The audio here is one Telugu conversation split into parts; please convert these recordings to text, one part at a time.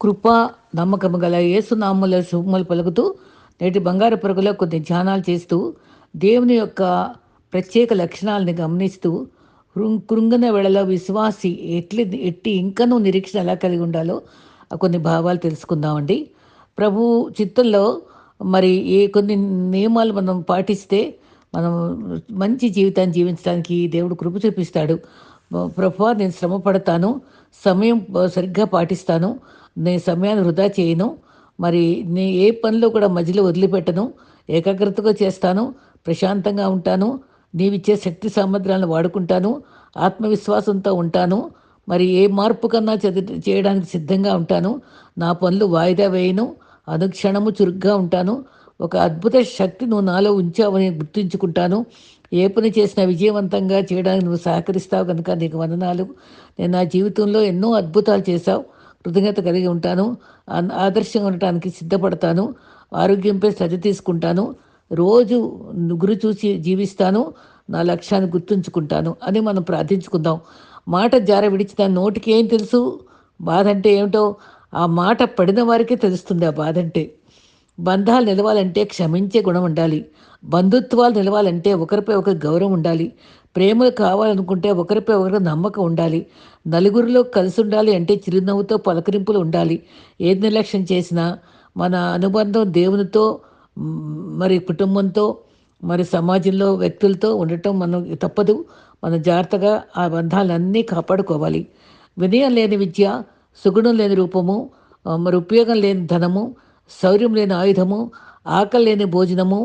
కృప నమ్మకము గల ఏసునామల శుభములు పలుకుతూ నేటి బంగారు పరుగులో కొన్ని ధ్యానాలు చేస్తూ దేవుని యొక్క ప్రత్యేక లక్షణాలని గమనిస్తూ కృంగన వేళలో విశ్వాసి ఎట్లి ఎట్టి ఇంకనూ నిరీక్షణ ఎలా కలిగి ఉండాలో ఆ కొన్ని భావాలు తెలుసుకుందామండి. ప్రభు చిత్తంలో మరి ఏ కొన్ని నియమాలు మనం పాటిస్తే మనం మంచి జీవితాన్ని జీవించడానికి దేవుడు కృప చూపిస్తాడు. ప్రభు నేను శ్రమ పడతాను సమయం సరిగ్గా పాటిస్తాను నేను సమయాన్ని వృధా చేయను. మరి నీ ఏ పనిలో కూడా మధ్యలో వదిలిపెట్టను. ఏకాగ్రతగా చేస్తాను. ప్రశాంతంగా ఉంటాను. నీవిచ్చే శక్తి సామర్థ్యాలను వాడుకుంటాను. ఆత్మవిశ్వాసంతో ఉంటాను. మరి ఏ మార్పు కన్నా చది చేయడానికి సిద్ధంగా ఉంటాను. నా పనులు వాయిదా వేయను. అనుక్షణము చురుగ్గా ఉంటాను. ఒక అద్భుత శక్తి నువ్వు నాలో ఉంచావని గుర్తుంచుకుంటాను. ఏ పని చేసినా విజయవంతంగా చేయడానికి నువ్వు సహకరిస్తావు కనుక నీకు వందనాలు. నేను నా జీవితంలో ఎన్నో అద్భుతాలు చేశావు. కృతజ్ఞత కలిగి ఉంటాను. ఆదర్శంగా ఉండటానికి సిద్ధపడతాను. ఆరోగ్యంపై శ్రద్ధ తీసుకుంటాను. రోజు గురి చూసి జీవిస్తాను. నా లక్ష్యాన్ని గుర్తుంచుకుంటాను అని మనం ప్రార్థించుకుందాం. మాట జార విడిచిన నోటికి ఏం తెలుసు? బాధ అంటే ఏమిటో? ఆ మాట పడిన వారికే తెలుస్తుంది ఆ బాధ అంటే. బంధాలు నిలవాలంటే క్షమించే గుణం ఉండాలి. బంధుత్వాలు నిలవాలంటే ఒకరిపై ఒకరి గౌరవం ఉండాలి. ప్రేమలు కావాలనుకుంటే ఒకరిపై ఒకరికి నమ్మకం ఉండాలి. నలుగురిలో కలిసి ఉండాలి అంటే చిరునవ్వుతో పలకరింపులు ఉండాలి. ఏది నిర్లక్ష్యం చేసినా మన అనుబంధం దేవునితో మరి కుటుంబంతో మరి సమాజంలో వ్యక్తులతో ఉండటం మనం తప్పదు. మనం జాగ్రత్తగా ఆ బంధాలన్నీ కాపాడుకోవాలి. వినయం లేని విద్య సుగుణం లేని రూపము మరి ఉపయోగం లేని ధనము శౌర్యం లేని ఆయుధము ఆకలి లేని భోజనము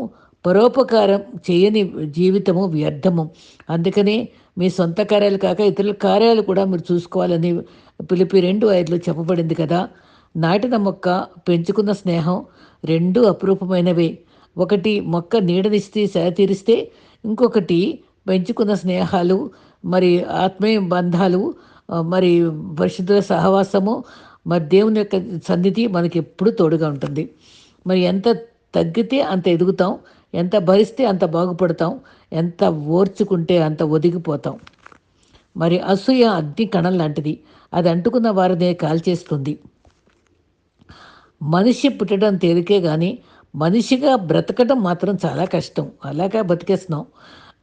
పరోపకారం చేయని జీవితము వ్యర్థము. అందుకనే మీ సొంత కార్యాలు కాక ఇతరుల కార్యాలు కూడా మీరు చూసుకోవాలని పిలిపి రెండు ఐదులో చెప్పబడింది కదా. నాటిన మొక్క పెంచుకున్న స్నేహం రెండు అపురూపమైనవే. ఒకటి మొక్క నీడనిస్తే సేద తీరిస్తే ఇంకొకటి పెంచుకున్న స్నేహాలు మరి ఆత్మీయ బంధాలు మరి పరిశుద్ధుల సహవాసము మరి దేవుని యొక్క సన్నిధి మనకి ఎప్పుడు తోడుగా ఉంటుంది. మరి ఎంత తగ్గితే అంత ఎదుగుతాం. ఎంత భరిస్తే అంత బాగుపడతాం ఎంత ఓర్చుకుంటే అంత ఒదిగిపోతాం. మరి అసూయ అగ్ని కణం లాంటిది. అది అంటుకున్న వారినే కాల్చేస్తుంది. మనిషి పుట్టడం తేలికే కానీ మనిషిగా బ్రతకడం మాత్రం చాలా కష్టం. అలాగా బతికేస్తున్నాం.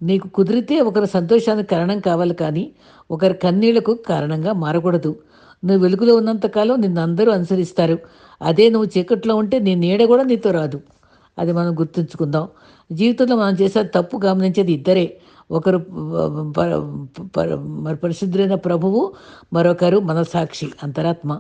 నీకు కుదిరితే ఒకరి సంతోషానికి కారణం కావాలి కానీ ఒకరి కన్నీళ్ళకు కారణంగా మారకూడదు. నువ్వు వెలుగులో ఉన్నంతకాలం నిన్ను అందరూ అనుసరిస్తారు. అదే నువ్వు చీకట్లో ఉంటే నీ నీడ కూడా నీతో రాదు. అది మనం గుర్తుంచుకుందాం. జీవితంలో మనం చేసే తప్పు గమనించేది ఇద్దరే. ఒకరు మరి పరిశుద్ధులైన ప్రభువు మరొకరు మనసాక్షి అంతరాత్మ.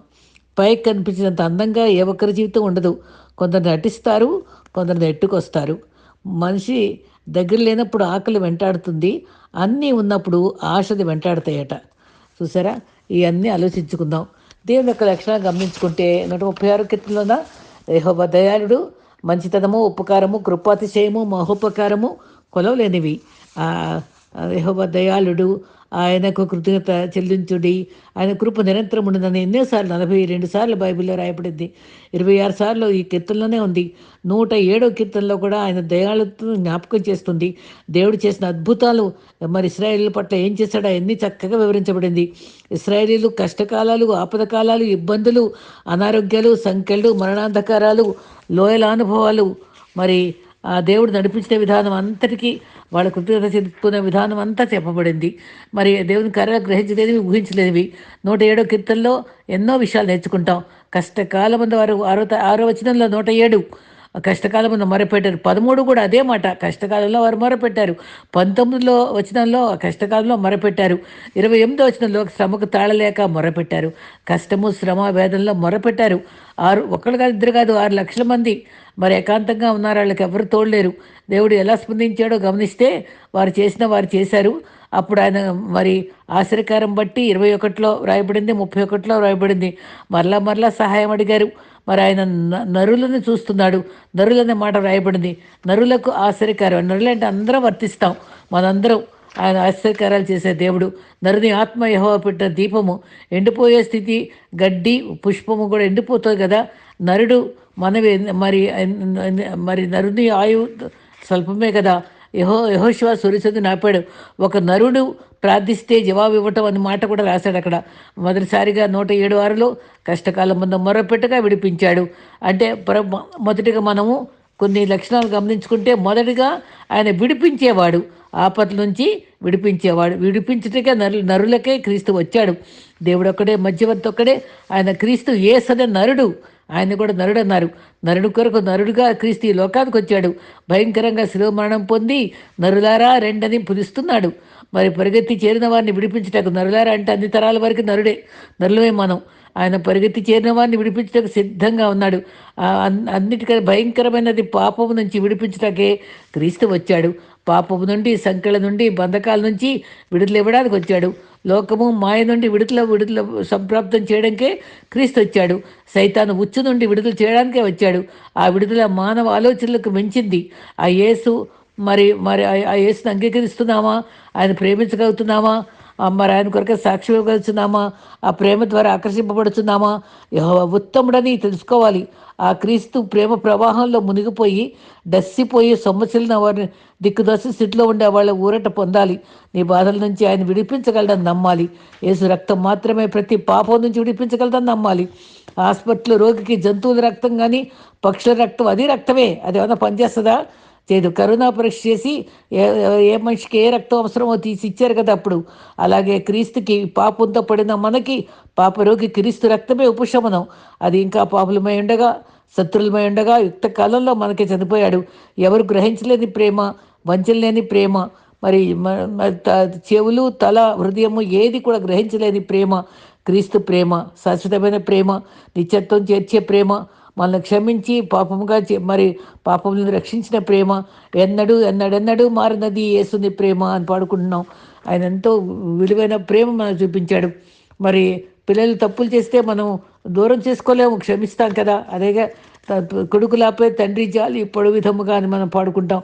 పైకి కనిపించినంత అందంగా ఏ ఒక్కరి జీవితం ఉండదు. కొందరు నటిస్తారు కొందరు నెట్టుకొస్తారు. మనిషి దగ్గర లేనప్పుడు ఆకలి వెంటాడుతుంది అన్నీ ఉన్నప్పుడు ఆశది వెంటాడతాయట. చూసారా? ఇవన్నీ ఆలోచించుకుందాం. దేవుని యొక్క లక్షణాలు గమనించుకుంటే నూట ముప్పై ఆరు కీర్తనలోన దయాళుడు మంచితనము ఉపకారము కృపాతిశయము మహోపకారము కొలవలేనివి. ఆ దయాళుడు ఆయనకు కృతజ్ఞత చెల్లించుడి. ఆయన కృప నిరంతరం ఉండదని ఎన్నోసార్లు నలభై రెండు సార్లు బైబిల్లో రాయబడింది. ఇరవై ఆరు సార్లు ఈ కీర్తనలోనే ఉంది. నూట ఏడో కీర్తనలో కూడా ఆయన దయాళుతో జ్ఞాపకం చేస్తుంది. దేవుడు చేసిన అద్భుతాలు మరి ఇస్రాయేల్ పట్ల ఏం చేశాడో అన్నీ చక్కగా వివరించబడింది. ఇస్రాయేలీలు కష్టకాలాలు ఆపదకాలాలు ఇబ్బందులు అనారోగ్యాలు సంఖ్యలు మరణాంధకారాలు లోయల అనుభవాలు మరి ఆ దేవుడు నడిపించిన విధానం అంతటికీ వాళ్ళ కృతజ్ఞత చెప్పుకునే విధానం అంతా చెప్పబడింది. మరి దేవుని కర్ర గ్రహించలేనివి ఊహించలేనివి. నూట ఏడో కీర్తనలో ఎన్నో విషయాలు నేర్చుకుంటాం. కష్టకాలం వారు ఆరో ఆరో వచనంలో నూట ఏడు కష్టకాలం మొరపెట్టారు. పదమూడు కూడా అదే మాట. కష్టకాలంలో వారు మొరపెట్టారు. పంతొమ్మిదిలో వచనంలో కష్టకాలంలో మొరపెట్టారు. ఇరవై ఎనిమిదో వచనంలో శ్రమకు తాళలేక మొరపెట్టారు. కష్టము శ్రమ వేదనలో మొరపెట్టారు. ఆరు ఒకళ్ళు కాదు ఇద్దరు కాదు ఆరు లక్షల మంది. మరి ఏకాంతంగా ఉన్నారు వాళ్ళకి ఎవరు తోడలేరు. దేవుడు ఎలా స్పందించాడో గమనిస్తే వారు చేసిన వారు చేశారు. అప్పుడు ఆయన మరి ఆశ్చర్యకారం బట్టి ఇరవై ఒకటిలో రాయబడింది ముప్పై ఒకటిలో రాయబడింది. మరలా మరలా సహాయం అడిగారు. మరి ఆయన న- నరులను చూస్తున్నాడు. నరులనే మాట వ్రాయబడింది నరులకు ఆశ్చర్యకారం. నరులంటే అందరం వర్తిస్తాం. మనందరం ఆయన ఆశ్చర్యకారాలు చేసే దేవుడు. నరుని ఆత్మ యహోవ పెట్టిన దీపము ఎండిపోయే స్థితి గడ్డి పుష్పము కూడా ఎండిపోతుంది కదా. నరుడు మనవి మరి మరి నరుని ఆయువు స్వల్పమే కదా. యహో యహోశివ సురిసది నాపాడు. ఒక నరుడు ప్రార్థిస్తే జవాబు ఇవ్వటం అనే మాట కూడా రాశాడు అక్కడ. మొదటిసారిగా నూట ఏడు ఆరులో కష్టకాలం ముందు మొరపెట్టుగా విడిపించాడు. అంటే మొదటిగా మనము కొన్ని లక్షణాలు గమనించుకుంటే మొదటిగా ఆయన విడిపించేవాడు. ఆపత్ల నుంచి విడిపించేవాడు. విడిపించుటకే నరు నరులకే క్రీస్తు వచ్చాడు. దేవుడు ఒక్కడే మధ్యవర్తి ఒక్కడే ఆయన క్రీస్తు ఏసనే నరుడు. ఆయన కూడా నరుడు అన్నారు. నరుడు కొరకు నరుడుగా క్రీస్తు ఈ లోకానికి వచ్చాడు. భయంకరంగా శిలువ మరణం పొంది నరులారా రెండని పిలుస్తున్నాడు. మరి పరిగెత్తి చేరిన వారిని విడిపించటకు నరులారా అంటే అన్ని తరాల వరకు నరుడే నరులమే మనం. ఆయన పరిగెత్తి చేరిన వారిని విడిపించటకు సిద్ధంగా ఉన్నాడు. అన్నిటికన్నా అన్- భయంకరమైనది పాపం నుంచి విడిపించటకే క్రీస్తు వచ్చాడు. పాపము నుండి సంఖ్యల నుండి బంధకాల నుంచి విడుదల ఇవ్వడానికి వచ్చాడు. లోకము మాయ నుండి విడుదల విడుదల సంప్రాప్తం చేయడానికే క్రీస్తు వచ్చాడు. సైతాను ఉచ్చు నుండి విడుదల చేయడానికే వచ్చాడు. ఆ విడుదల మానవ ఆలోచనలకు మించింది. ఆ యేసు మరి మరి ఆ- యేసును అంగీకరిస్తున్నామా? ఆయన ప్రేమించగలుగుతున్నామా? మరి ఆయన కొరకు సాక్షి ఇవ్వగలుగుతున్నామా? ఆ ప్రేమ ద్వారా ఆకర్షింపబడుతున్నామా? ఉత్తముడని తెలుసుకోవాలి. ఆ క్రీస్తు ప్రేమ ప్రవాహంలో మునిగిపోయి డస్సిపోయి సొమ్మసిలిన వారిని దిక్కుదోసి సిట్లో ఉండే వాళ్ళ ఊరట పొందాలి. నీ బాధల నుంచి ఆయన విడిపించగలడని నమ్మాలి. యేసు రక్తం మాత్రమే ప్రతి పాపం నుంచి విడిపించగలదని నమ్మాలి. హాస్పిటల్ రోగికి జంతువుల రక్తం కానీ పక్షుల రక్తం అది రక్తమే. అది ఏమైనా పనిచేస్తుందా? చేదు. కరోనా పరీక్ష చేసి ఏ మనిషికి ఏ రక్తం అవసరమో తీసి ఇచ్చారు కదా అప్పుడు. అలాగే క్రీస్తుకి పాపంతో పడిన మనకి పాప రోగి క్రీస్తు రక్తమే ఉపశమనం. అది ఇంకా పాపులమై ఉండగా శత్రులమై ఉండగా యుక్త కాలంలో మనకి చనిపోయాడు. ఎవరు గ్రహించలేని ప్రేమ వంచలేని ప్రేమ మరి మ- త- చెవులు తల హృదయము ఏది కూడా గ్రహించలేని ప్రేమ. క్రీస్తు ప్రేమ శాశ్వతమైన ప్రేమ నిత్యత్వం చేర్చే ప్రేమ మనల్ని క్షమించి పాపముగా చే- మరి పాపములను రక్షించిన ప్రేమ ఎన్నడూ ఎన్నడెన్నడూ మారినది ఏసుని ప్రేమ అని పాడుకుంటున్నాం. ఆయన ఎంతో విలువైన ప్రేమ మనకు చూపించాడు. మరి పిల్లలు తప్పులు చేస్తే మనం దూరం చేసుకోలేము క్షమిస్తాం కదా. అదేగా కొడుకులాపై తండ్రి జాలి పొడు విధముగా అని మనం పాడుకుంటాం.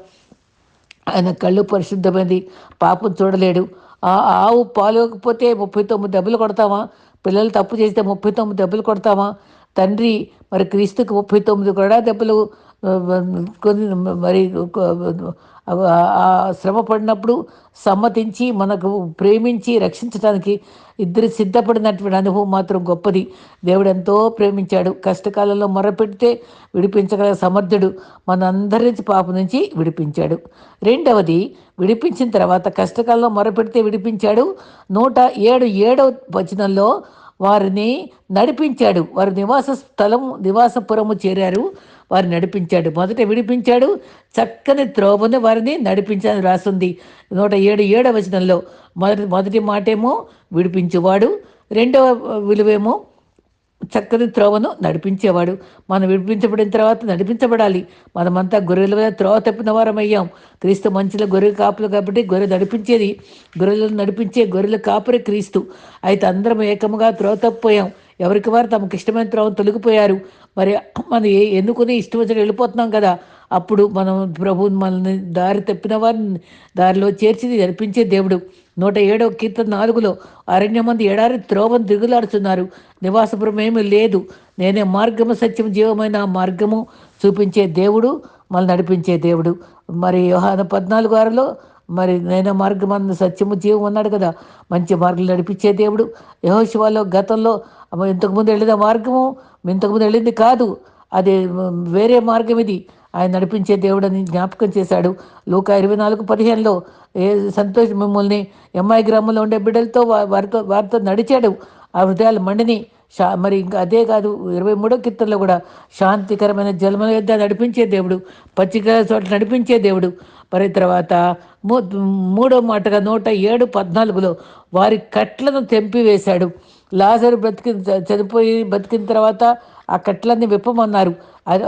ఆయన కళ్ళు పరిశుద్ధమైంది పాపం చూడలేడు. ఆ ఆవు పాలుకపోతే ముప్పై తొమ్మిది దెబ్బలు కొడతామా? పిల్లలు తప్పు చేస్తే ముప్పై తొమ్మిది దెబ్బలు కొడతామా? తండ్రి మరి క్రీస్తుకు ముప్పై తొమ్మిది కూడా దెబ్బలు కొన్ని మరి శ్రమ పడినప్పుడు సమ్మతించి మనకు ప్రేమించి రక్షించడానికి ఇద్దరు సిద్ధపడినటువంటి అనుభవం మాత్రం గొప్పది. దేవుడు ఎంతో ప్రేమించాడు. కష్టకాలంలో మొరపెడితే విడిపించగల సమర్థుడు మనందరి నుంచి పాపం నుంచి విడిపించాడు. రెండవది విడిపించిన తర్వాత కష్టకాలంలో మొరపెడితే విడిపించాడు. నూట ఏడు ఏడవ వచనంలో వారిని నడిపించాడు. వారి నివాస స్థలం నివాసపురము చేరారు. వారిని నడిపించాడు. మొదట విడిపించాడు. చక్కని త్రోవను వారిని నడిపించాలని రాస్తుంది నూట ఏడు ఏడవ వచనంలో మొదటి మొదటి మాటేమో విడిపించువాడు. రెండవ విలువేమో చక్కని త్రోవను నడిపించేవాడు. మనం విడిపించబడిన తర్వాత నడిపించబడాలి. మనమంతా గొర్రెల మీద త్రోవ తప్పిన వారం అయ్యాం క్రీస్తు మంచిలో గొర్రెల కాపులు కాబట్టి గొర్రె నడిపించేది. గొర్రెలను నడిపించే గొర్రెల కాపురే క్రీస్తు. అయితే అందరం ఏకముగా త్రోవ తప్పిపోయాం. ఎవరికి వారు తమకు ఇష్టమైన త్రోవ తొలగిపోయారు? మరి మనం ఏ ఎందుకుని ఇష్టం వచ్చిన వెళ్ళిపోతున్నాం కదా? అప్పుడు మనం ప్రభు మనల్ని దారి తప్పిన వారిని దారిలో చేర్చి నడిపించే దేవుడు. నూట ఏడవ కీర్తన నాలుగులో అరణ్యమంది ఎడారి త్రోవం దిగులాడుతున్నారు నివాసపురం ఏమీ లేదు. నేనే మార్గము సత్యం జీవమైన ఆ మార్గము. చూపించే దేవుడు మళ్ళీ నడిపించే దేవుడు. మరి యోహాన పద్నాలుగు ఆరులో మరి నేనే మార్గం అన్న సత్యము జీవం అన్నాడు కదా. మంచి మార్గం నడిపించే దేవుడు. యహోశివాలో గతంలో ఇంతకుముందు వెళ్ళిన మార్గము ఇంతకుముందు వెళ్ళింది కాదు. అది వేరే మార్గం ఇది. ఆయన నడిపించే దేవుడని జ్ఞాపకం చేశాడు. లోక ఇరవై నాలుగు పదిహేనులో ఏ సంతోష్ మిమ్మల్ని ఎంఐ గ్రామంలో ఉండే బిడ్డలతో వారితో వారితో నడిచాడు. ఆ హృదయాలు మండిని. షా మరి ఇంకా అదే కాదు ఇరవై మూడో కీర్తనలో కూడా శాంతికరమైన జలముల యొద్ద నడిపించే దేవుడు పచ్చిక చోట నడిపించే దేవుడు. మరి తర్వాత మూ మూడో మాటగా నూట ఏడు పద్నాలుగులో వారి కట్లను తెంపివేశాడు. లాజరు బ్రతికి చనిపోయి బతికిన తర్వాత ఆ కట్లన్నీ విప్పమన్నారు. అది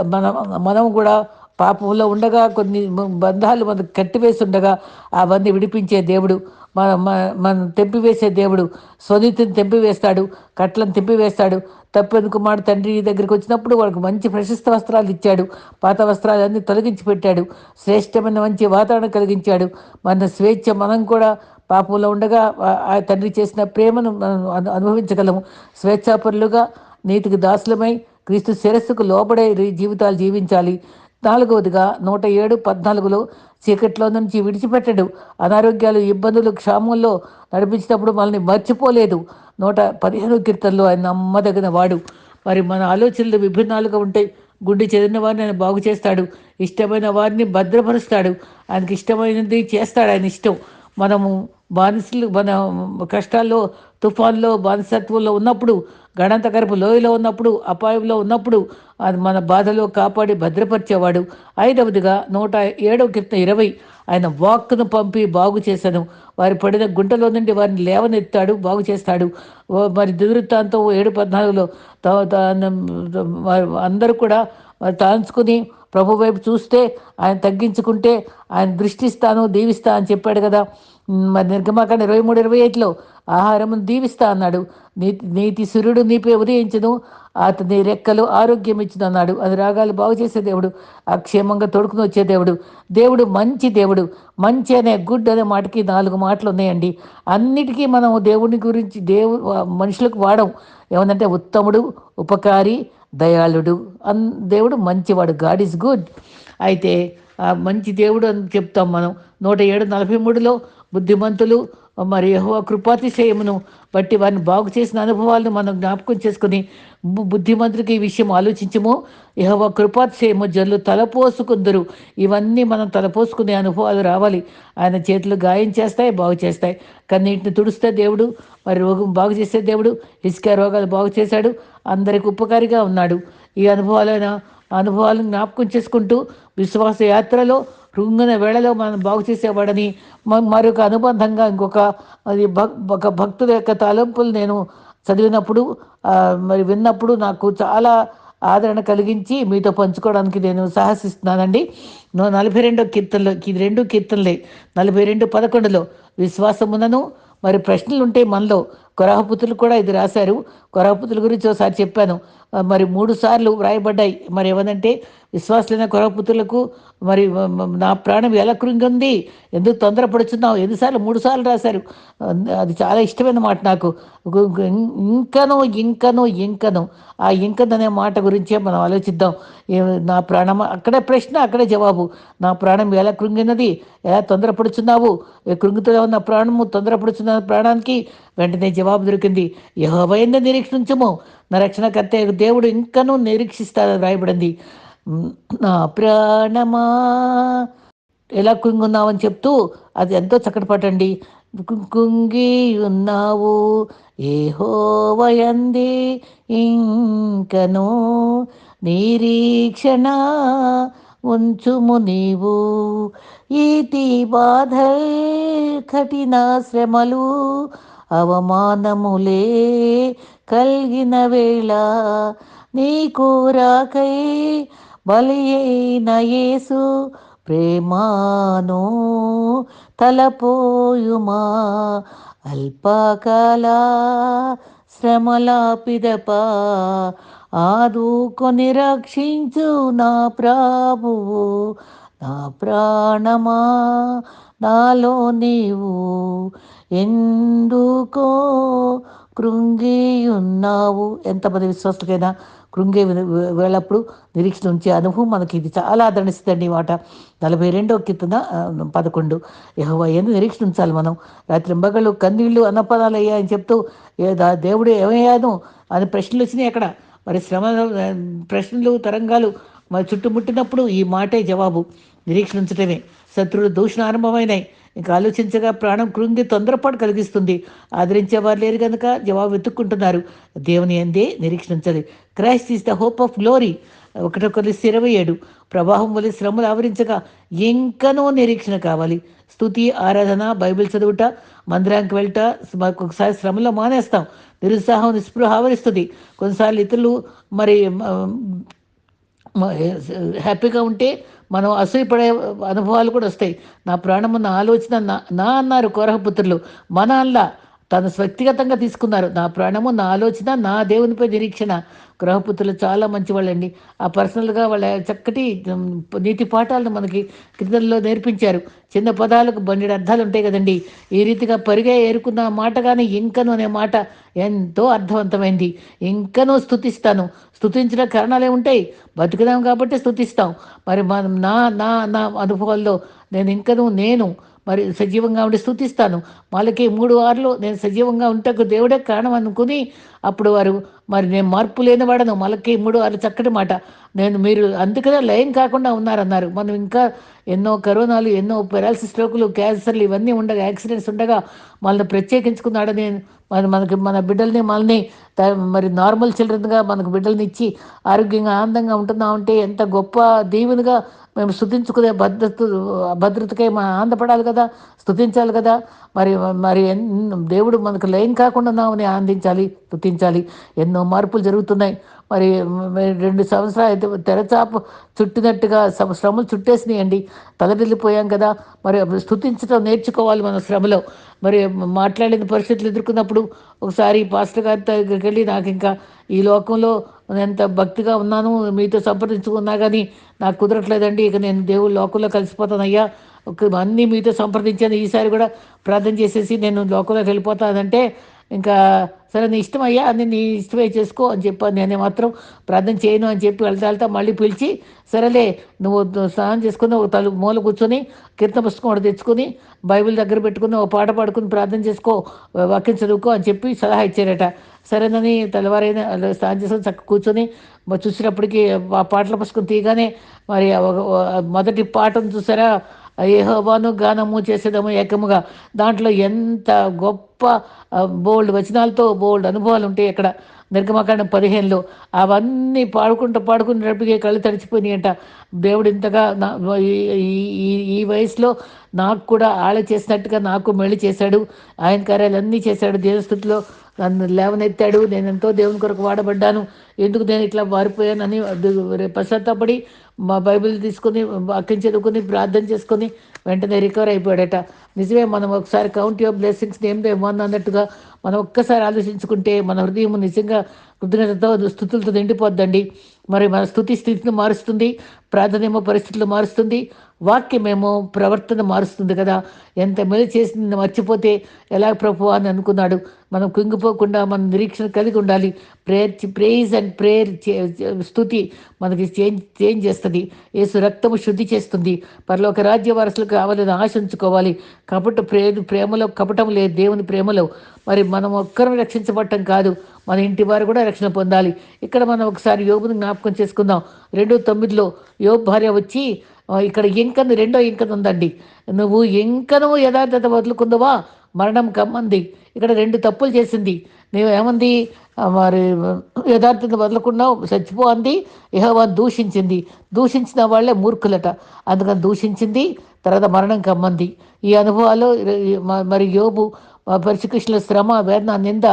మనం కూడా పాపంలో ఉండగా కొన్ని బంధాలు మనకు కట్టివేసి ఉండగా అవన్నీ విడిపించే దేవుడు మన మన- తెంపివేసే దేవుడు స్వనీతిని తెంపివేస్తాడు కట్లను తెంపివేస్తాడు. తప్పెందుకు మాట తండ్రి దగ్గరికి వచ్చినప్పుడు వాళ్ళకి మంచి ప్రశస్త వస్త్రాలు ఇచ్చాడు. పాత వస్త్రాలు అన్నీ తొలగించి పెట్టాడు. శ్రేష్టమైన మంచి వాతావరణం కలిగించాడు. మన స్వేచ్ఛ మనం కూడా పాపంలో ఉండగా ఆ- తండ్రి చేసిన ప్రేమను మనం అను- అనుభవించగలము. స్వేచ్ఛాపరులుగా నీతికి దాసులమై క్రీస్తు శిరస్సుకు లోబడే రీ- జీవితాలు జీవించాలి. నాలుగవదిగా నూట ఏడు పద్నాలుగులో చీకట్లో నుంచి విడిచిపెట్టడు. అనారోగ్యాలు ఇబ్బందులు క్షామంలో నడిపించినప్పుడు మనల్ని మర్చిపోలేదు. నూట పదిహేను కీర్తనలో ఆయన నమ్మదగిన వాడు. మరి మన ఆలోచనలు విభిన్నాలుగా ఉంటాయి గుండె చెదిరిన వారిని ఆయన బాగు చేస్తాడు. ఇష్టమైన వారిని భద్రపరుస్తాడు. ఆయనకి ఇష్టమైనది చేస్తాడు ఆయన ఇష్టం. మనము బానిసలు మన కష్టాల్లో తుఫాన్లో బానిసత్వంలో ఉన్నప్పుడు గణంతకరపు లోయలో ఉన్నప్పుడు అపాయంలో ఉన్నప్పుడు అది మన బాధలో కాపాడి భద్రపరిచేవాడు. ఐదవదిగా నూట ఏడవ కీర్తన ఇరవై ఆయన వాక్ను పంపి బాగు చేశాను. వారి పడిన గుంటలో నుండి వారిని లేవనెత్తాడు బాగు చేస్తాడు. ఓ మరి దువృత్తాంతం ఏడు పద్నాలుగులో త- అందరూ కూడా తాంచుకుని ప్రభు వైపు చూస్తే ఆయన తగ్గించుకుంటే ఆయన దృష్టిస్తాను దీవిస్తా అని చెప్పాడు కదా. మరి నిర్గమాకాండ ఇరవై మూడు ఇరవై ఐదులో ఆహారము దీవిస్తా అన్నాడు. నీతి నీతి సూర్యుడు నీపై ఉదయించను అతని రెక్కలు ఆరోగ్యం ఇచ్చును అన్నాడు. అది రాగాలు బాగు చేసే దేవుడు అక్షేమంగా క్షేమంగా తొడుకుని వచ్చే దేవుడు. దేవుడు మంచి దేవుడు మంచి అనే గుడ్ అనే మాటకి నాలుగు మాటలు ఉన్నాయండి. అన్నిటికీ మనం దేవుని గురించి దేవు మనుషులకు వాడం. ఏమందంటే ఉత్తముడు ఉపకారి దయాళుడు. అన్ దేవుడు మంచివాడు. God is good. అయితే మంచి దేవుడు అని చెప్తాం మనం. నూట ఏడు నలభై మూడులో బుద్ధిమంతులు మరి యెహోవా కృపాతిశయమును బట్టి వారిని బాగు చేసిన అనుభవాలను మనం జ్ఞాపకం చేసుకుని బుద్ధిమంతుడికి బుద్ధిమంతులకి ఈ విషయం ఆలోచించము. యెహోవా కృపాతిశయము జల్లు తలపోసుకుందరు. ఇవన్నీ మనం తలపోసుకునే అనుభవాలు రావాలి. ఆయన చేతులు గాయం చేస్తాయి బాగు చేస్తాయి. కన్నీటిని తుడిస్తే దేవుడు మరి రోగం బాగు చేసే దేవుడు ఇసుక రోగాలు బాగు చేశాడు అందరికి ఉపకారిగా ఉన్నాడు. ఈ అనుభవాలైన అనుభవాలను జ్ఞాపకం చేసుకుంటూ విశ్వాస యాత్రలో కృంగిన వేళలో మనం బాగు చేసేవాడని మరొక అనుబంధంగా ఇంకొక అది భక్ ఒక భక్తుల యొక్క తలంపులు నేను చదివినప్పుడు మరి విన్నప్పుడు నాకు చాలా ఆదరణ కలిగించి మీతో పంచుకోవడానికి నేను సాహసిస్తున్నానండి. నలభై రెండో కీర్తనలో ఇది రెండు కీర్తనలే నలభై రెండు పదకొండులో విశ్వాసమునను మరి ప్రశ్నలు మనలో కొరహపుతులు కూడా ఇది రాశారు. కొరహపుతుల గురించి ఒకసారి చెప్పాను. మరి మూడు సార్లు వ్రాయబడ్డాయి. మరి ఏమనంటే విశ్వాసులైన కొరహపుతులకు మరి నా ప్రాణం ఎలా కృంగింది? ఎందుకు తొందరపడుచున్నావు? ఎన్నిసార్లు మూడు సార్లు రాశారు. అది చాలా ఇష్టమైన మాట నాకు. ఇంకను ఇంకను ఇంకను. ఆ ఇంకను అనే మాట గురించే మనం ఆలోచిద్దాం. నా ప్రాణం అక్కడే ప్రశ్న అక్కడే జవాబు. నా ప్రాణం ఎలా కృంగినది? ఎలా తొందరపడుచున్నావు? ఏ కృంగుతూనే ఉన్న ప్రాణము తొందరపడుచున్న ప్రాణానికి వెంటనే జవాబు దొరికింది. యహోవైన నిరీక్షించము. నా రక్షణకర్త దేవుడు ఇంకనూ నిరీక్షిస్తాడని రాయబడింది నా ప్రాణమా? ఎలా కుంగున్నావని చెప్తూ అది ఎంతో చక్కటి పట్టండి కుంగి ఉన్నావు ఏ హోవయంది ఇంకను నిరీక్షణ ఉంచుము నీవు. ఈతి బాధ కఠిన శ్రమలు అవమానములే కలిగిన వేళ నీ కోరాకై బలి అయిన యేసు ప్రేమాను తలపోయుమా. అల్పకాల శ్రమలాపిదప ఆదుకొని రక్షించు నా ప్రాభువు. నా ప్రాణమా నాలో నీవు ఎందుకో కృంగియున్నావు? ఎంతమంది విశ్వాసులకైనా కృంగే వేళప్పుడు నిరీక్షణ ఉంచే అనుభవం మనకి ఇది. చాలా ఆదరణిస్తుందండి ఈ మాట. నలభై రెండో కీర్తన పదకొండు. యహోవా ఎందుకు నిరీక్షణ ఉంచాలి మనం. రాత్రి మగళ్ళు కన్నీళ్ళు అన్నపదాలు అయ్యా అని చెప్తూ ఏ దా- దేవుడు ఏమయ్యాను? అని ప్రశ్నలు వచ్చినాయి అక్కడ. మరి శ్రమ ప్రశ్నలు తరంగాలు మరి చుట్టుముట్టినప్పుడు ఈ మాటే జవాబు. నిరీక్షణ ఉంచటమే శత్రువులు దూషణ ఆరంభమైనాయి. ఇంకా ఆలోచించగా ప్రాణం కృంగి తొందరపాటు కలిగిస్తుంది. ఆదరించేవారు లేరు కనుక జవాబు వెతుక్కుంటున్నారు. దేవుని అందే నిరీక్షించాలి Christ is the hope of glory. ఒకటో ఇరవై ఏడు. ప్రవాహం వల్ల శ్రమలు ఆవరించగా ఇంకనో నిరీక్షణ కావాలి. స్తుతి ఆరాధన బైబిల్ చదువుట మందిరానికి వెళ్ళట మాకు ఒకసారి శ్రమలో మానేస్తాం. నిరుత్సాహం నిస్పృహ ఆవరిస్తుంది. కొన్నిసార్లు ఇతరులు మరి హ్యాపీగా ఉంటే మనం అసూయపడే అనుభవాలు కూడా వస్తాయి. నా ప్రాణము నా ఆలోచన నా నా అన్నారు కోరహపుత్రులు మన అల్లా తను వ్యక్తిగతంగా తీసుకున్నారు. నా ప్రాణము నా ఆలోచన నా దేవునిపై నిరీక్షణ. గ్రహపుత్రులు చాలా మంచి వాళ్ళండి ఆ పర్సనల్గా వాళ్ళ చక్కటి నీతి పాఠాలను మనకి క్రితంలో నేర్పించారు. చిన్న పదాలకు బండి అర్థాలు ఉంటాయి కదండి. ఈ రీతిగా పరిగే ఏరుకున్న మాట కానీ ఇంకను అనే మాట ఎంతో అర్థవంతమైంది. ఇంకనూ స్థుతిస్తాను స్థుతించిన కారణాలే ఉంటాయి బతుకుదాం కాబట్టి స్థుతిస్తాం మరి మనం నా నా నా అనుభవాల్లో నేను ఇంకనూ నేను మరి సజీవంగా ఉండి స్థుతిస్తాను వాళ్ళకి మూడు వారులు నేను సజీవంగా ఉంటకు దేవుడే కారణం అనుకుని అప్పుడు వారు మరి నేను మార్పు లేనివాడను. మళ్ళీ మూడు వారు చక్కటి మాట. నేను మీరు అందుకనే లయం కాకుండా ఉన్నారన్నారు. మనం ఇంకా ఎన్నో కరోనాలు ఎన్నో పెరాలసిస్ స్ట్రోకులు క్యాన్సర్లు ఇవన్నీ ఉండగా యాక్సిడెంట్స్ ఉండగా వాళ్ళని ప్రత్యేకించుకున్నాడని మరి మనకి మన బిడ్డల్ని మనల్ని మరి నార్మల్ చిల్డ్రన్గా మనకు బిడ్డల్ని ఇచ్చి ఆరోగ్యంగా ఆనందంగా ఉంటున్నామంటే ఎంత గొప్ప దీవునిగా మేము స్థుతించుకునే భద్రత భద్రతకై మనం ఆనందపడాలి కదా స్థుతించాలి కదా. మరి మరి ఎన్- దేవుడు మనకు లయం కాకుండా నామని ఆనందించాలి గుర్తించాలి ఎన్నో మార్పులు జరుగుతున్నాయి. మరి రెండు సంవత్సరాలు అయితే తెరచాప చుట్టినట్టుగా శ్రమలు చుట్టేసినాయండి. తలదిల్లిపోయాం కదా. మరి స్థుతించడం నేర్చుకోవాలి మన శ్రమలో. మరి మాట్లాడిన పరిస్థితులు ఎదుర్కొన్నప్పుడు ఒకసారి పాస్టర్ గారి దగ్గరికి వెళ్ళి నాకు ఇంకా ఈ లోకంలో నేను ఎంత భక్తిగా ఉన్నాను మీతో సంప్రదించుకున్నా కానీ నాకు కుదరట్లేదండి. ఇక నేను దేవుడు లోకంలో కలిసిపోతానయ్యా. అన్నీ మీతో సంప్రదించాను. ఈసారి కూడా ప్రార్థన చేసేసి నేను లోకంలోకి వెళ్ళిపోతానంటే ఇంకా సరే నీ ఇష్టం అయ్యా అని నీ ఇష్టమే చేసుకో అని చెప్పాను. నేను మాత్రం ప్రార్థన చేయను అని చెప్పి వెళ్తా వెళ్తా మళ్ళీ పిలిచి సరేలే నువ్వు స్నానం చేసుకుని ఒక తలు మూల కూర్చొని కీర్తన పుస్తకం ఒకటి తెచ్చుకొని బైబిల్ దగ్గర పెట్టుకుని ఒక పాట పాడుకుని ప్రార్థన చేసుకో వాక్యం చదువుకో అని చెప్పి సలహా ఇచ్చారట. సరేనని తెల్లవారైన స్నానం చేసుకొని చక్క కూర్చొని చూసినప్పటికీ ఆ పాటల పుస్తకం తీయగానే మరి ఒక- మొదటి పాటను చూసారా? ఏహోవాను గానము చేసేదము ఏకముగా. దాంట్లో ఎంత గొప్ప బోల్డ్ వచనాలతో బోల్డ్ అనుభవాలు ఉంటాయి అక్కడ నిర్గమకాండం పదిహేనులో అవన్నీ పాడుకుంటూ పాడుకునేటప్పటికీ కళ్ళు తడిచిపోయినాయంట దేవుడు ఇంతగా నా ఈ- ఈ- ఈ- వయసులో నాకు కూడా ఆళ చేసినట్టుగా నాకు మెళ్ళి చేశాడు. ఆయన కార్యాలన్నీ చేశాడు. దేవస్థితిలో నన్ను లేవనెత్తాడు. నేను ఎంతో దేవుని కొరకు వాడబడ్డాను. ఎందుకు నేను ఇట్లా మారిపోయానని పశ్చాత్తాపడి మా బైబిల్ తీసుకొని వాక్యం చదువుకొని ప్రార్థన చేసుకొని వెంటనే రికవర్ అయిపోయాడట. నిజమే మనం ఒకసారి count your blessings name they one అన్నట్టుగా మనం ఒక్కసారి ఆలోచించుకుంటే మన హృదయం నిజంగా కృతజ్ఞతతో స్థుతులతో నిండిపోద్దండి. మరి మన స్థుతి స్థితిని మారుస్తుంది ప్రార్థనేమో పరిస్థితులు మారుస్తుంది వాక్యమేమో ప్రవర్తన మారుస్తుంది కదా. ఎంత మేలు చేసింది మర్చిపోతే ఎలా ప్రభు అని అనుకున్నాడు. మనం కుంగిపోకుండా మన నిరీక్షణ కలిగి ఉండాలి. ప్రేయర్ ప్రేయిజ్ అండ్ ప్రేయర్ స్థుతి మనకి చేంజ్ చేంజ్ చేస్తుంది. ఏసు రక్తము శుద్ధి చేస్తుంది. పరలోక రాజ్య వారసులకు కావాలని ఆశించుకోవాలి. కపట ప్రే ప్రేమలో కపటం లేదు దేవుని ప్రేమలో. మరి మనం ఒక్కరం రక్షించబడటం కాదు మన ఇంటి వారు కూడా రక్షణ పొందాలి. ఇక్కడ మనం ఒకసారి యోగుని జ్ఞాపకం చేసుకుందాం. రెండు తొమ్మిదిలో యోగ భార్య వచ్చి ఇక్కడ ఇంకను రెండో ఇంకను ఉందండి. నువ్వు ఇంకను యథార్థత వదులుకుందవా? మరణం కమ్మంది. ఇక్కడ రెండు తప్పులు చేసింది. నువ్వు ఏమంది? మరి యథార్థత వదలకుండా చచ్చిపో అంది. దూషించింది. దూషించిన వాళ్ళే మూర్ఖులట. అందుకని దూషించింది. తర్వాత మరణం కమ్మంది. ఈ అనుభవాలు మ- మరి యోబు పరిశుకృష్ణుల శ్రమ వేదన నింద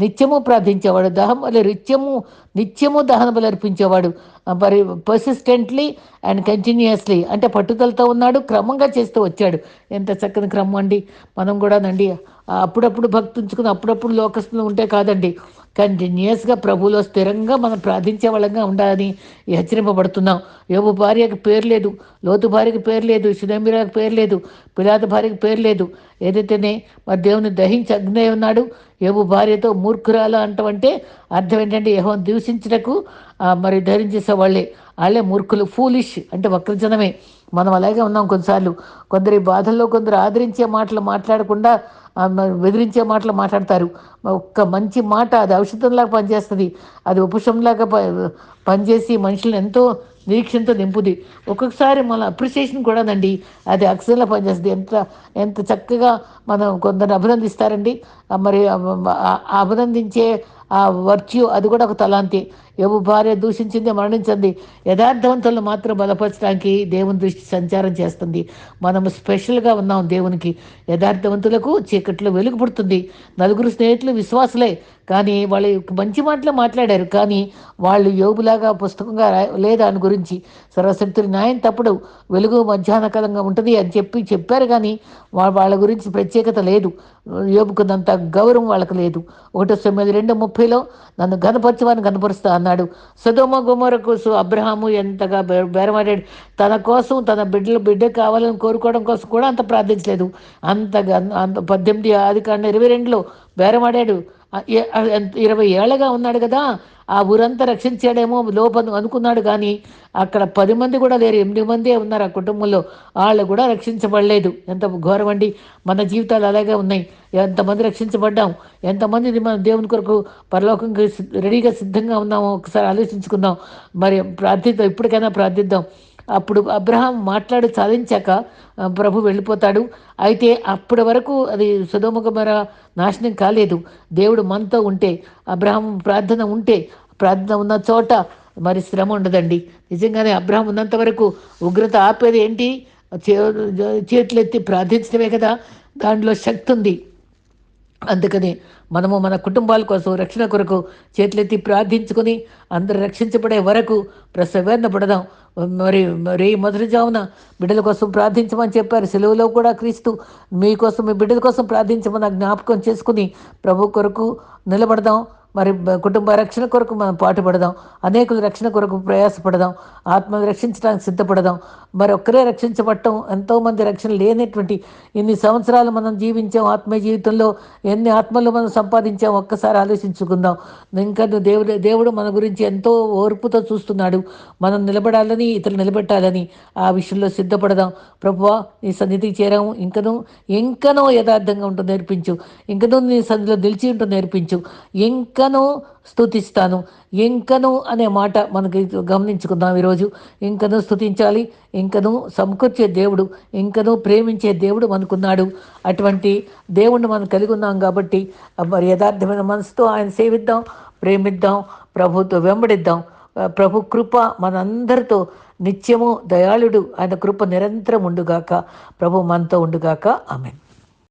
నిత్యము ప్రార్థించేవాడు. దహం వల్ల నిత్యము నిత్యము దహన బలి అర్పించేవాడు. మరి పర్సిస్టెంట్లీ అండ్ కంటిన్యూస్లీ అంటే పట్టుదలతో ఉన్నాడు క్రమంగా చేస్తూ వచ్చాడు. ఎంత చక్కని క్రమం అండి. మనం కూడానండి నండి అప్పుడప్పుడు భక్తి ఉంచుకుని అప్పుడప్పుడు లోకస్తులు ఉంటే కాదండి. కంటిన్యూస్గా ప్రభువులో స్థిరంగా మనం ప్రార్థించే వాళ్ళంగా ఉండాలని హెచ్చరింపబడుతున్నాం. యోబు భార్యకు పేరు లేదు లోతు భార్యకు పేరు లేదు సునమిరాకు పేరు లేదు పిలాత భార్యకు పేరు లేదు. ఏదైతేనే మరి దేవుని దహించి అగ్నే ఉన్నాడు. యోబు భార్యతో మూర్ఖురాలు అంటవంటే అర్థం ఏంటంటే యహోన్ దూషించటకు మరి ధరించేసే వాళ్ళే వాళ్ళే మూర్ఖులు ఫూలిష్ అంటే వక్రజనమే. మనం అలాగే ఉన్నాం కొన్నిసార్లు. కొందరి బాధల్లో కొందరు ఆదరించే మాటలు మాట్లాడకుండా బెదిరించే మాటలు మాట్లాడతారు. ఒక్క మంచి మాట అది ఔషధంలాగా పనిచేస్తుంది. అది ఉపశంలాగా ప పనిచేసి మనుషులను ఎంతో నిరీక్షణతో నింపుది. ఒక్కొక్కసారి మన అప్రిసియేషన్ కూడానండి అది అక్షరంలో పనిచేస్తుంది. ఎంత ఎంత చక్కగా మనం కొందరు అభినందిస్తారండి. మరి అభినందించే ఆ వర్చ్యూ అది కూడా ఒక తలాంతి. యోబు భార్య దూషించింది మరణించింది. యథార్థవంతులను మాత్రం బలపరచడానికి దేవుని దృష్టి సంచారం చేస్తుంది. మనం స్పెషల్గా ఉన్నాం దేవునికి. యథార్థవంతులకు చీకట్లో వెలుగు పుడుతుంది. నలుగురు స్నేహితులు విశ్వాసులే. కానీ వాళ్ళు మంచి మాటలు మాట్లాడారు. కానీ వాళ్ళు యోగులాగా పుస్తకంగా లేదా దాని గురించి సర్వశక్తులు న్యాయం తప్పుడు. వెలుగు మధ్యాహ్నకాలంగా ఉంటుంది అని చెప్పి చెప్పారు. కానీ వాళ్ళ గురించి ప్రత్యేకత లేదు. యోబుకున్నంత గౌరవం వాళ్ళకి లేదు. ఒకటో తొమ్మిది రెండు ముప్పైలో నన్ను గనపరచమని గణపరుస్తా అన్నాడు. సుధోమ గుమర కోసం అబ్రహాము ఎంతగా బే- బేరమాడాడు. తన కోసం తన బిడ్డలు బిడ్డ కావాలని కోరుకోవడం కోసం కూడా అంత ప్రార్థించలేదు. అంత అంత పద్దెనిమిది ఆది కాండ ఇరవై రెండులో బేరమాడాడు. ఇరవై ఏళ్ళగా ఉన్నాడు కదా ఆ ఊరంతా రక్షించాడేమో లోపల అనుకున్నాడు కానీ అక్కడ పది మంది కూడా లేరు ఎనిమిది మందే ఉన్నారు ఆ కుటుంబంలో. వాళ్ళు కూడా రక్షించబడలేదు. ఎంత ఘోరం అండి. మన జీవితాలు అలాగే ఉన్నాయి. ఎంతమంది రక్షించబడ్డాం? ఎంతమంది మన దేవుని కొరకు పరలోకంకి రెడీగా సిద్ధంగా ఉన్నామో ఒకసారి ఆలోచించుకుందాం. మరి ప్రార్థిద్దాం. ఇప్పటికైనా ప్రార్థిద్దాం. అప్పుడు అబ్రహాం మాట్లాడి సాధించాక ప్రభు వెళ్ళిపోతాడు. అయితే అప్పటి వరకు అది సుధోముఖమర నాశనం కాలేదు. దేవుడు మనతో ఉంటే అబ్రహాం ప్రార్థన ఉంటే ప్రార్థన ఉన్న చోట మరి శ్రమ ఉండదండి. నిజంగానే అబ్రహం ఉన్నంత వరకు ఉగ్రత ఆపేది ఏంటి? చేతులెత్తి ప్రార్థించడమే కదా. దాంట్లో శక్తి ఉంది. అందుకని మనము మన కుటుంబాల కోసం రక్షణ కొరకు చేతులెత్తి ప్రార్థించుకొని అందరు రక్షించబడే వరకు ప్రసవేదన పడదాం. మరి మరి మొదటి జామున బిడ్డల కోసం ప్రార్థించమని చెప్పారు. సెలవులో కూడా క్రీస్తు మీకోసం మీ బిడ్డల కోసం ప్రార్థించమని జ్ఞాపకం చేసుకుని ప్రభు కొరకు నిలబడదాం. మరి కుటుంబ రక్షణ కొరకు మనం పాటుపడదాం. అనేకుల రక్షణ కొరకు ప్రయాసపడదాం. ఆత్మను రక్షించడానికి సిద్ధపడదాం. మరి ఒక్కరే రక్షించబడటం ఎంతోమంది రక్షణ లేనటువంటి ఇన్ని సంవత్సరాలు మనం జీవించాం. ఆత్మీయ జీవితంలో ఎన్ని ఆత్మలు మనం సంపాదించాం ఒక్కసారి ఆలోచించుకుందాం. ఇంకా దేవుడు దేవుడు మన గురించి ఎంతో ఓర్పుతో చూస్తున్నాడు. మనం నిలబడాలని ఇతరులు నిలబెట్టాలని ఆ విషయంలో సిద్ధపడదాం. ప్రభువా నీ సన్నిధికి చేరాము. ఇంకనూ ఇంకనో యథార్థంగా ఉంటూ నేర్పించు. ఇంకనూ నీ సన్నిధిలో నిలిచి ఉంటూ నేర్పించు. ఇంకా ఇంకను స్థుతిస్తాను ఇంకను అనే మాట మనకి గమనించుకుందాం ఈరోజు. ఇంకను స్థుతించాలి ఇంకను సమకూర్చే దేవుడు ఇంకను ప్రేమించే దేవుడు మనకున్నాడు. అటువంటి దేవుణ్ణి మనం కలిగి ఉన్నాం కాబట్టి మరి యథార్థమైన మనసుతో ఆయన సేవిద్దాం ప్రేమిద్దాం ప్రభుతో వెంబడిద్దాం. ప్రభు కృప మనందరితో నిత్యము దయాళుడు. ఆయన కృప నిరంతరం ఉండుగాక ప్రభు మనతో ఉండుగాక. ఆమెన్.